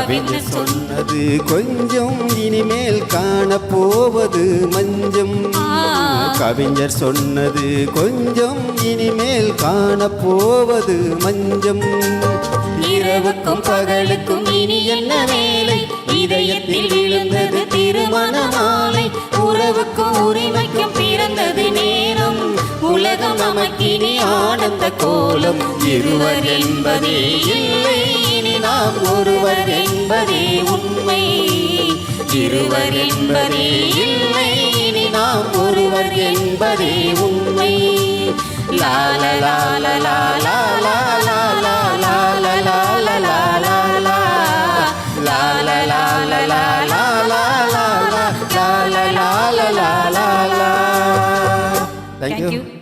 கவிஞர் சொன்னது கொஞ்சம் இனிமேல் காணப்போவது மஞ்சம். கவிஞர் சொன்னது கொஞ்சம் இனிமேல் காணப்போவது மஞ்சம். இரவுக்கும் பகலுக்கும் இனி என்ன வேலை? இதயத்தில் விழுந்தது திருமண மாலை உறவுக்கும் உரிமைக்கும் பிறந்தது நேரம். உலகம் நமக்கினி ஆனந்த கோலம். இருவர் என்பதே இல்லை. நாம் ஒருவர் என்பதே உண்மை இருவர் என்பதே இல்லை இனி நாம் ஒருவர் என்பதே உண்மை லால லால லால Thank, Thank you. you.